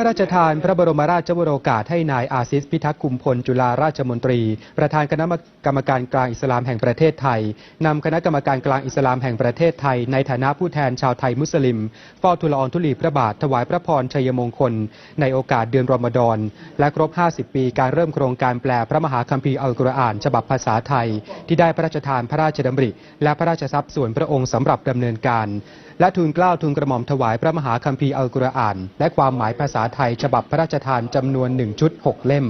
ระราชทานพระบรมราชวโรกาสให้นายอาซิสพิทักษ์คุมพลจุฬาราชมนตรี ประธานคณะกรรมการกลางอิสลามแห่งประเทศไทยนำคณะกรรมการกลางอิสลามแห่งประเทศไทย ในฐานะผู้แทนชาวไทยมุสลิมเฝ้าทูลอองทุลีพระบาทถวายพระพรชัยมงคล ในโอกาสเดือนรอมฎอนและครบ 50 ปีการเริ่มโครงการแปลพระมหาคัมภีร์อัลกุรอาน ฉบับภาษาไทย ที่ได้พระราชทานพระราชดำริ และพระราชทรัพย์ส่วนพระองค์สำหรับดำเนินการ และทูลเกล้าทูลกระหม่อมถวายพระมหาคัมภีร์อัลกุรอาน และความหมายภาษาไทย ฉบับพระราชทานจำนวน1ชุด6เล่ม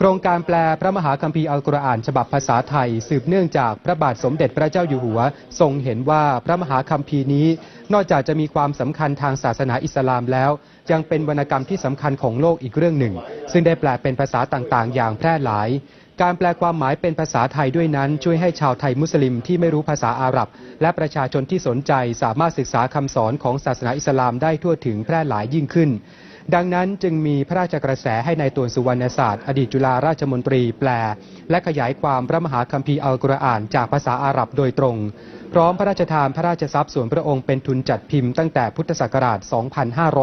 โครงการแปลพระมหาคัมภีร์อัลกุรอาน ฉบับภาษาไทย สืบเนื่องจากพระบาทสมเด็จพระเจ้าอยู่หัว ทรงเห็นว่าพระมหาคัมภีร์นี้ นอกจากจะมีความสำคัญทางศาสนาอิสลามแล้ว ยังเป็นวรรณกรรมที่สำคัญของโลกอีกเรื่องหนึ่ง ซึ่งได้แปลเป็นภาษาต่างๆ อย่างแพร่หลายการแปลความหมายเป็นภาษาไทยด้วยนั้น ช่วยให้ชาวไทยมุสลิมที่ไม่รู้ภาษาอาหรับ และประชาชนที่สนใจสามารถศึกษาคำสอนของศาสนาอิสลามได้ทั่วถึงแพร่หลายยิ่งขึ้น ดังนั้นจึงมีพระราชกระแสให้ในายตวนสุวรรณศาสตร์ อดีตจุฬาราชมนตรีแปล และขยายความพระมหาคัมภีร์อัลกุรอานจากภาษาอาหรับโดยตรง พร้อมพระราชทานพระราชทรัพย์ส่วนพระองค์เป็นทุนจัดพิมพ์ตั้งแต่พุทธศักราช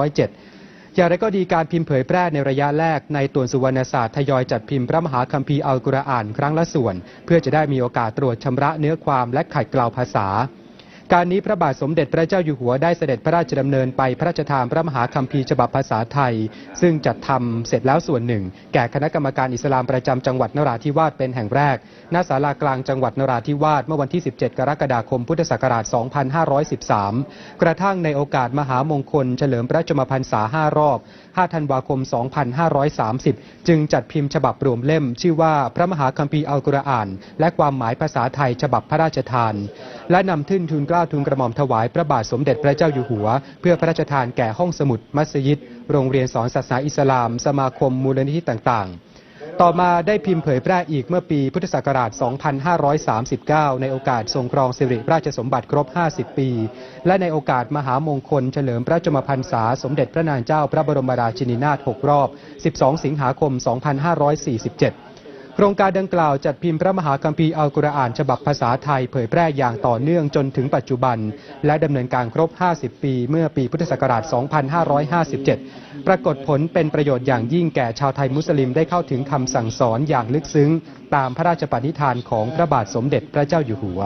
2507 อย่างไรก็ดีการพิมพ์เผยแพร่ในระยะแรกในตวนสุวรรณศาสตร์ทยอยจัดพิมพ์พระมหาคัมภีร์อัลกุรอานครั้งละส่วน เพื่อจะได้มีโอกาสตรวจชำระเนื้อความและขัดเกลาภาษา การนี้พระบาทสมเด็จพระเจ้าอยู่หัวได้เสด็จพระราชดำเนินไปพระราชทานพระมหาคัมภีร์ฉบับภาษาไทย ซึ่งจัดทำเสร็จแล้วส่วนหนึ่ง แก่คณะกรรมการอิสลามประจำจังหวัดนราธิวาสเป็นแห่งแรก ณ ศาลากลางจังหวัดนราธิวาสเมื่อวันที่ 17 กรกฎาคมพุทธศักราช 2513 กระทั่งในโอกาสมหามงคล เฉลิมพระชมพรรษา 5 รอบ 5 ธันวาคม 2530 จึงจัดพิมพ์ฉบับรวมเล่ม ชื่อว่าพระมหาคัมภีร์อัลกุรอาน และความหมายภาษาไทยฉบับพระราชทาน และนำทึ่นทุนกล้าทุนกระหม่อมถวายพระบาทสมเด็จพระเจ้าอยู่หัว เพื่อพระราชทานแก่ห้องสมุดมัสยิด โรงเรียนสอนศาสนาอิสลาม สมาคมมูลนิธิต่างๆ ต่อมาได้พิมพ์เผยแพร่อีกเมื่อปีพุทธศักราช 2539 ในโอกาสทรงครองสิริราชสมบัติครบ 50 ปี และในโอกาสมหามงคลเฉลิมพระชมพรรษาสมเด็จพระนางเจ้าพระบรมราชินีนาถ 6 รอบ 12 สิงหาคม 2547 โครงการดังกล่าวจัดพิมพ์พระมหาคัมภีร์อัลกุรอานฉบับภาษาไทยเผยแพร่อย่างต่อเนื่องจนถึงปัจจุบัน และดำเนินการครบ 50 ปี เมื่อปีพุทธศักราช 2557 ปรากฏผลเป็นประโยชน์อย่างยิ่งแก่ชาวไทยมุสลิมได้เข้าถึงคำสั่งสอนอย่างลึกซึ้ง ตามพระราชปณิธานของพระบาทสมเด็จพระเจ้าอยู่หัว